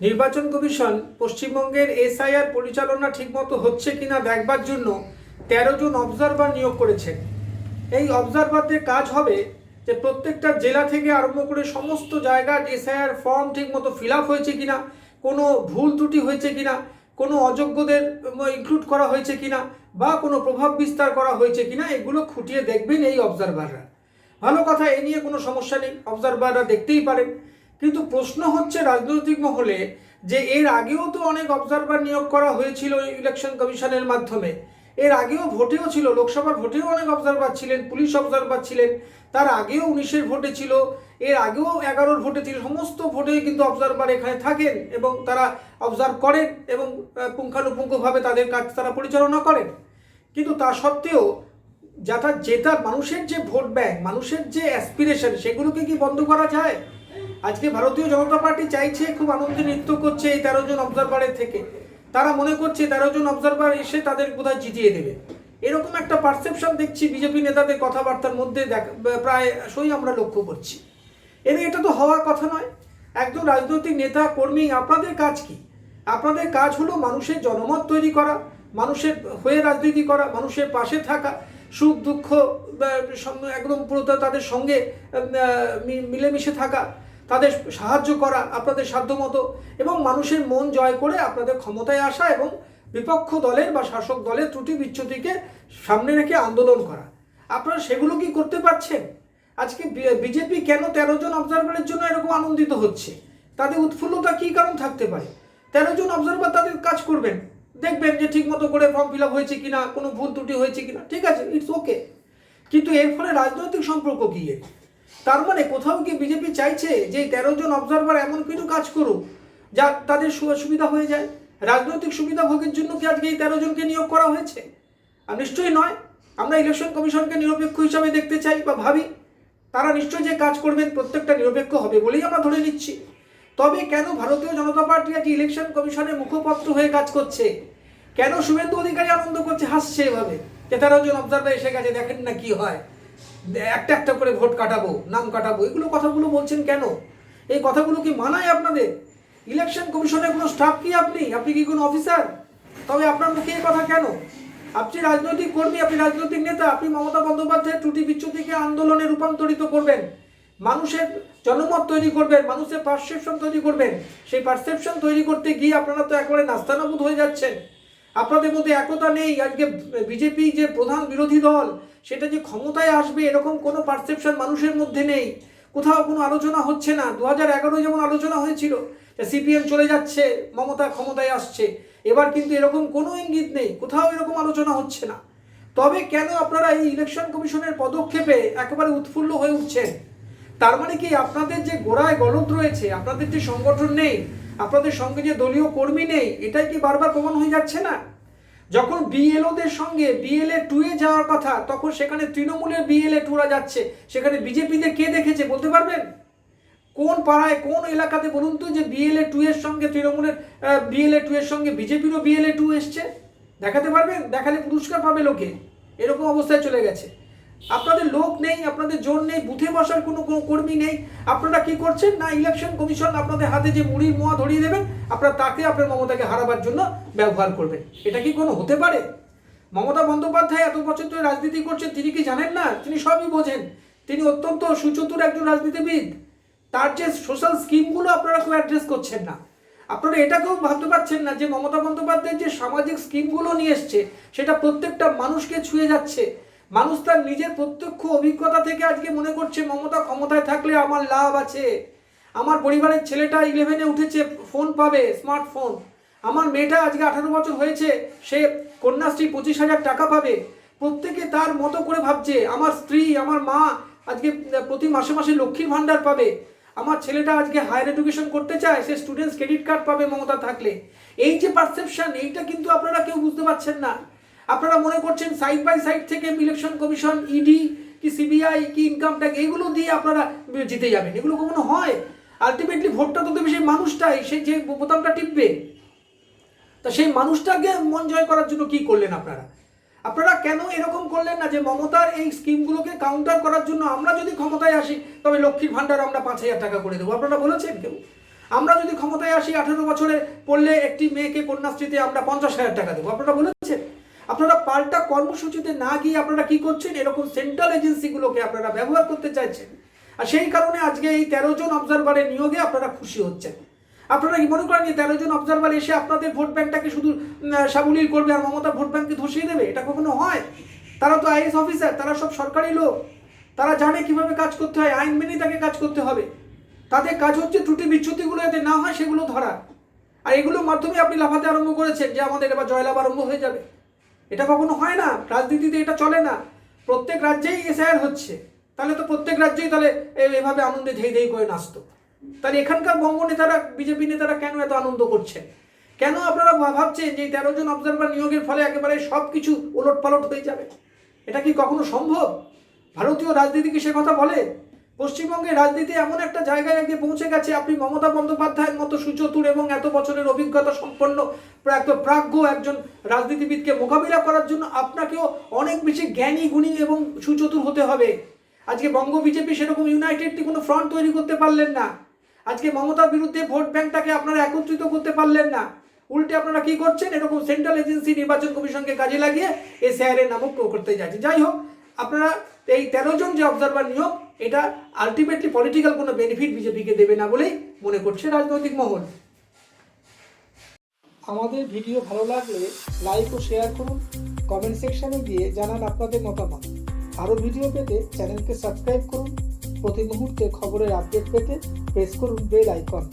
নির্বাচন কমিশন পশ্চিমবঙ্গের এসআইআর পরিচালনা ঠিকমতো হচ্ছে কিনা দেখবার জন্য তেরো জন অবজারভার নিয়োগ করেছেন এই অবজারভারদের কাজ হবে যে প্রত্যেকটা জেলা থেকে আরম্ভ করে সমস্ত জায়গার এসআইআর ফর্ম ঠিকমতো ফিল আপ হয়েছে কিনা, কোনো ভুল ত্রুটি হয়েছে কিনা, কোনো অযোগ্যদের ইনক্লুড করা হয়েছে কিনা বা কোনো প্রভাব বিস্তার করা হয়েছে কিনা, এগুলো খুঁটিয়ে দেখবেন এই অবজারভাররা ভালো কথা, এ নিয়ে কোনো সমস্যা নেই অবজারভাররা দেখতেই পারেন। কিন্তু প্রশ্ন হচ্ছে রাজনৈতিক মহলে যে এর আগেও তো অনেক অবজারভার নিয়োগ করা হয়েছিল ইলেকশন কমিশনের মাধ্যমে। এর আগেও ভোটেও ছিল লোকসভার ভোটেও অনেক অবজারভার ছিলেন, পুলিশ অবজারভার ছিলেন। তার আগেও উনিশের ভোটে ছিল, এর আগেও এগারোর ভোটে ছিল, সমস্ত ভোটেই কিন্তু অবজারভার এখানে থাকেন এবং তারা অবজার্ভ করেন এবং পুঙ্খানুপুঙ্খভাবে তাদের কাজ তারা পরিচালনা করেন। কিন্তু তা সত্ত্বেও যাটা যেটা মানুষের যে ভোট ব্যাংক, মানুষের যে অ্যাসপিরেশন সেগুলোকে কি বন্ধ করা যায়? আজকে ভারতীয় জনতা পার্টি চাইছে, খুব আনন্দে নৃত্য করছে এই তেরো জন অবজারভারের থেকে। তারা মনে করছে তেরো জন অবজারভার এসে তাদের বোধহয় জিতিয়ে দেবে। এরকম একটা পারসেপশন দেখছি বিজেপি নেতাদের কথাবার্তার মধ্যে প্রায় সই আমরা লক্ষ্য করছি। এর এটা তো হওয়ার কথা নয়। একজন রাজনৈতিক নেতা, কর্মী, আপনাদের কাজ কি? আপনাদের কাজ হলো মানুষের জনমত তৈরি করা, মানুষের হয়ে রাজনীতি করা, মানুষের পাশে থাকা, সুখ, দুঃখ একদম পুরোটা তাদের সঙ্গে মিলেমিশে থাকা তাদের সাহায্য করা আপনাদের সাধ্যমতো এবং মানুষের মন জয় করে আপনাদের ক্ষমতায় আসা এবং বিপক্ষ দলের বা শাসক দলের ত্রুটি বিচ্যুতিকে সামনে রেখে আন্দোলন করা। আপনারা সেগুলো কি করতে পারছেন? আজকে বিজেপি কেন তেরো জন অবজারভারের জন্য এরকম আনন্দিত হচ্ছে? তাদের উৎফুল্লতা কী কারণ থাকতে পারে? তেরো জন অবজারভার তাদের কাজ করবেন। দেখবেন যে ঠিক মতো করে ফর্ম ফিল আপ হয়েছে কিনা, কোনো ভুল ত্রুটি হয়েছে কিনা, ঠিক আছে ইটস ওকে কিন্তু এর ফলে রাজনৈতিক সম্পর্ক কী তার মানে কোথাও কি বিজেপি চাইছে যে তেরো জন অবজারভার এমন কিছু কাজ করুক, যা তাদের সুবিধা হয়ে যায়। রাজনৈতিক সুবিধা ভোগের জন্য কি আজকে এই তেরো জনকে নিয়োগ করা হয়েছে? আর নিশ্চয়ই নয়। আমরা ইলেকশন কমিশনকে নিরপেক্ষ হিসাবে দেখতে চাই বা ভাবি। তারা নিশ্চয়ই যে কাজ করবেন প্রত্যেকটা নিরপেক্ষ হবে বলেই আমরা ধরে নিচ্ছি। তবে কেন ভারতীয় জনতা পার্টি আজ ইলেকশন কমিশনের মুখপত্র হয়ে কাজ করছে? কেন শুভেন্দু অধিকারী আনন্দ করছে? হাসছে এভাবে। যে তেরো জন অবজারভার এসে গেছে, দেখেন না কি হয়। একটা একটা করে ভোট কাটাবো, নাম কাটাবো, এগুলো কথাগুলো বলছেন কেন? এই কথাগুলো কি মানায় আপনাদের? ইলেকশন কমিশনের কোনো স্টাফ কি আপনি? আপনি কি কোনো অফিসার তবে আপনার মুখে এই কথা কেন? আপনি রাজনৈতিক কর্মী, আপনি রাজনৈতিক নেতা, আপনি মমতা বন্দ্যোপাধ্যায়ের ত্রুটি বিচ্যুতিকে আন্দোলনে রূপান্তরিত করবেন। মানুষের জনমত তৈরি করবেন, মানুষের পারসেপশন তৈরি করবেন। সেই পারসেপশন তৈরি করতে গিয়ে আপনারা তো একেবারে নাস্তানাবুদ হয়ে যাচ্ছেন। আপনাদের মধ্যে একতা নেই। আজকে বিজেপি যে প্রধান বিরোধী দল সেটা যে ক্ষমতায় আসবে এরকম কোনো পারসেপশন মানুষের মধ্যে নেই। কোথাও কোনো আলোচনা হচ্ছে না। দু হাজার এগারো যেমন আলোচনা হয়েছিল সিপিএম চলে যাচ্ছে, মমতা ক্ষমতায় আসছে, এবার কিন্তু এরকম কোনো ইঙ্গিত নেই। কোথাও এরকম আলোচনা হচ্ছে না। তবে কেন আপনারা এই ইলেকশন কমিশনের পদক্ষেপে একেবারে উৎফুল্ল হয়ে উঠছেন? তার মানে কি আপনাদের যে গোড়ায় গলদ রয়েছে, আপনাদের যে সংগঠন নেই, আপনাদের সঙ্গে যে দলীয় কর্মী নেই, এটাই কি বারবার প্রমাণ হয়ে যাচ্ছে না? যখন বিএলওদের সঙ্গে বিএলএ টুয়ে যাওয়ার কথা, তখন সেখানে তৃণমূলের বিএলএ টুরা যাচ্ছে। সেখানে বিজেপিদের কে দেখেছে বলতে পারবেন? কোন পাড়ায়, কোন এলাকাতে বলুন তো যে বিএলএ টু এর সঙ্গে তৃণমূলের বিএলএ টু এর সঙ্গে বিজেপিরও বিএলএ টু এসছে? দেখাতে পারবেন? দেখালে পুরস্কার পাবে লোকে। এরকম অবস্থায় চলে গেছে। আপনাদের লোক নেই, আপনাদের জোর নেই, বুথে বসার কোনো কর্মী নেই। আপনারা কি করছেন? না ইলেকশন কমিশন আপনাদের হাতে যে মুড়ির মোয়া ধরিয়ে দেবেন আপনারা তাকে, আপনার মমতাকে হারাবার জন্য ব্যবহার করবেন। এটা কি কোনো হতে পারে? মমতা বন্দ্যোপাধ্যায় এত বছর ধরে রাজনীতি করছেন, তিনি কি জানেন না? তিনি সবই বোঝেন। তিনি অত্যন্ত সুচতুর একজন রাজনীতিবিদ। তার যে সোশ্যাল স্কিমগুলো আপনারা কেউ অ্যাড্রেস করছেন না। আপনারা এটাকেও ভাবতে পারছেন না যে মমতা বন্দ্যোপাধ্যায়ের যে সামাজিক স্কিমগুলো নিয়ে এসছে, সেটা প্রত্যেকটা মানুষকে ছুঁয়ে যাচ্ছে। মানুষ তার নিজের প্রত্যক্ষ অভিজ্ঞতা থেকে আজকে মনে করছে, মমতা ক্ষমতায় থাকলে আমার লাভ আছে। আমার পরিবারের ছেলেটা ইলেভেনে উঠেছে ফোন পাবে স্মার্টফোন আমার মেয়েটা আজকে আঠারো বছর হয়েছে, সে কন্যাশ্রী পঁচিশ হাজার টাকা পাবে। প্রত্যেকে তার মতো করে ভাবছে, আমার স্ত্রী, আমার মা আজকে প্রতি মাসে মাসে লক্ষ্মীর ভাণ্ডার পাবে। আমার ছেলেটা আজকে হায়ার এডুকেশন করতে চায়, সে স্টুডেন্টস ক্রেডিট কার্ড পাবে মমতা থাকলে। এই যে পারসেপশন এইটা কিন্তু আপনারা কেউ বুঝতে পারছেন না। আপনারা মনে করছেন সাইড বাই সাইড থেকে ইলেকশন কমিশন ইডি কি সিবিআই কি ইনকাম ট্যাক্স এগুলো দিয়ে আপনারা জিতে যাবেন। এগুলো কখনো হয়? আলটিমেটলি ভোটটা তো দেবে সেই মানুষটাই, সে যে বোতামটা টিপবে। তা সেই মানুষটাকে মন জয় করার জন্য কি করলেন আপনারা? আপনারা কেন এরকম করলেন না যে মমতার এই স্কিমগুলোকে কাউন্টার করার জন্য আমরা যদি ক্ষমতায় আসি, তবে লক্ষ্মীর ভাণ্ডার আমরা পাঁচ হাজার টাকা করে দেবো? আপনারা বলেছেন কেউ? আমরা যদি ক্ষমতায় আসি আঠেরো বছরে পড়লে একটি মেয়েকে কন্যাশ্রীতে আমরা পঞ্চাশ হাজার টাকা দেবো। আপনারা বলেছেন? আপনারা পাল্টা কর্মসূচিতে না গিয়ে আপনারা কি করছেন? এরকম সেন্ট্রাল এজেন্সিগুলোকে আপনারা ব্যবহার করতে চাইছেন। আর সেই কারণে আজকে এই তেরো জন অবজারভারের নিয়োগে আপনারা খুশি হচ্ছেন। আপনারা কি মনে করেন যে তেরো জন অবজারভার এসে আপনাদের ভোট ব্যাংকটাকে শুধু সাবলীল করবে আর মমতা ভোট ব্যাংককে ধসিয়ে দেবে? এটা কখনো হয়? তারা তো আইএস অফিসার তারা সব সরকারি লোক। তারা জানে কীভাবে কাজ করতে হয়, আইন মেনে তাকে কাজ করতে হবে। তাদের কাজ হচ্ছে ত্রুটি বিচ্যুতিগুলো যাতে না হয়, সেগুলো ধরা। আর এগুলোর মাধ্যমে আপনি লাফাতে আরম্ভ করেছেন যে আমাদের এবার জয়লাভ আরম্ভ হয়ে যাবে। এটা কখনো হয় না, রাজনীতিতে এটা চলে না। প্রত্যেক রাজ্যেই এসআইআর হচ্ছে। তাহলে তো প্রত্যেক রাজ্যেই তাহলে এভাবে আনন্দে ধেই ধেই করে নাচতো। তাহলে এখানকার বঙ্গ নেতারা বিজেপি নেতারা কেন এত আনন্দ করছেন? কেন আপনারা ভাবছেন যে তেরো জন অবজারভার নিয়োগের ফলে একেবারে সব কিছু ওলট পালট হয়ে যাবে? এটা কি কখনো সম্ভব? ভারতীয় রাজনীতি কি সে কথা বলে? পশ্চিমবঙ্গের রাজনীতি এমন একটা জায়গায় গিয়ে পৌঁছে গেছে। আপনি মমতা বন্দ্যোপাধ্যায়ের মতো সুচতুর এবং এত বছরের অভিজ্ঞতা সম্পন্ন একদম প্রাজ্ঞ একজন রাজনীতিবিদকে মোকাবিলা করার জন্য আপনাকেও অনেক বেশি জ্ঞানী, গুণী এবং সুচতুর হতে হবে। আজকে বঙ্গ বিজেপি সেরকম ইউনাইটেড কোনো ফ্রন্ট তৈরি করতে পারলেন না। আজকে মমতার বিরুদ্ধে ভোট ব্যাংকটাকে আপনারা একত্রিত করতে পারলেন না। উল্টে আপনারা কি করছেন? এরকম সেন্ট্রাল এজেন্সি নির্বাচন কমিশনকে কাজে লাগিয়ে এই স্যারের নামক করতে যাচ্ছে যাই হোক, আপনারা এই তেরো জন যে অবজারভার নিয়োগ এটা আলটিমেটলি পলিটিক্যাল কোনো বেনিফিট বিজেপিকে দেবে না বলেই মনে করছে রাজনৈতিক মহল। আমাদের ভিডিও ভালো লাগলে লাইক ও শেয়ার করুন কমেন্ট সেকশানে গিয়ে জানান আপনাদের মতামত। আরও ভিডিও পেতে চ্যানেলকে সাবস্ক্রাইব করুন। প্রতি মুহূর্তে খবরের আপডেট পেতে প্রেস করুন বেল আইকন